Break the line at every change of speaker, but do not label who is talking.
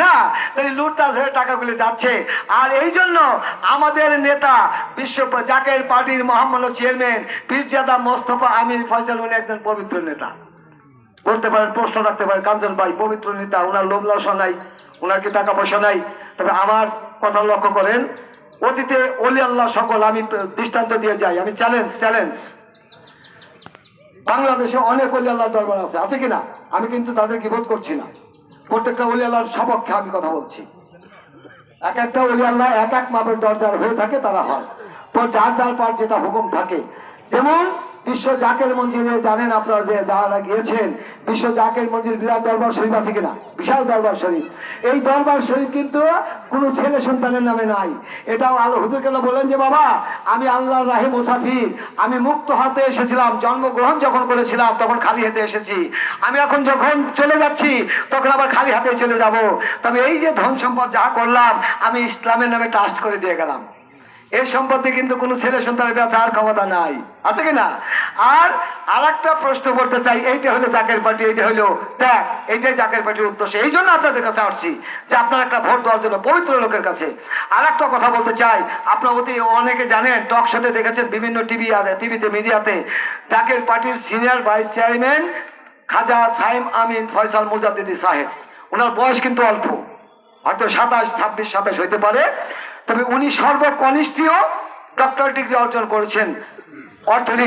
না। লুটতাস হয়ে টাকাগুলি যাচ্ছে। আর এই জন্য আমাদের নেতা জাকের পার্টির চেয়ারম্যান আমির একজন পবিত্র নেতা। পারেন, প্রশ্ন রাখতে কাঞ্চন ভাই, পবিত্র নেতা ওনার লোভ লালসা নাই ওনার কি টাকা পয়সা নাই? তবে আমার কথা লক্ষ্য করেন, অতীতে অলি আল্লাহ সকল, আমি দৃষ্টান্ত দিয়ে যাই, আমি চ্যালেঞ্জ চ্যালেঞ্জ বাংলাদেশে অনেক অলি আল্লাহর দরবার আছে আছে কিনা? আমি কিন্তু তাদের কি বোধ করছি না। প্রত্যেকটা অলি আল্লাহর সপক্ষে আমি কথা বলছি। এক একটা অলি আল্লাহ এক এক মাপের দরজার হয়ে থাকে, তারা হয়। তো যার যার পার যেটা হুকুম থাকে। যেমন বিশ্ব জাকের মঞ্জিলে জানেন আপনারা যে যারা গিয়েছেন, বিশ্ব জাকের মঞ্জিল বিরাট দরবার শরীফ আছে কিনা? বিশাল দরবার শরীফ। এই দরবার শরীফ কিন্তু কোনো ছেলে সন্তানের নামে নাই। এটাও আল হুজুর কেন বলেন যে, বাবা, আমি আল্লাহর রাহে মুসাফির। আমি মুক্ত হাতে এসেছিলাম, জন্মগ্রহণ যখন করেছিলাম, তখন খালি হাতে এসেছি। আমি এখন যখন চলে যাচ্ছি, তখন আবার খালি হাতে চলে যাব। তবে এই যে ধন সম্পদ যা করলাম, আমি ইসলামের নামে ট্রাস্ট করে দিয়ে গেলাম। এই সম্পত্তি কিন্তু কোনো ছেলে সন্তানের কাছে আর ক্ষমতা নাই। আছে কি না? আর আর একটা প্রশ্ন করতে চাই, এইটা হলো জাকের পার্টি, এইটা হলো দেখ, এইটাই জাকের পার্টির উদ্দেশ্য। এই জন্য আপনাদের কাছে আসছি যে আপনার একটা ভোট দেওয়ার জন্য পবিত্র লোকের কাছে। আর একটা কথা বলতে চাই, আপনার অতি অনেকে জানেন, টক শোতে দেখেছেন বিভিন্ন টিভি আর টিভিতে, মিডিয়াতে, জাকের পার্টির senior vice chairman Khaja Saim Amin Faisal Mujaddidi সাহেব। ওনার বয়স কিন্তু অল্প। হয়তো সাতাশ ছাব্বিশ সাতাশ হইতে পারে। তবে উনি সর্বকনিষ্ঠীয় ডক্টর ডিগ্রি অর্জন করেছেন। অর্থনীতি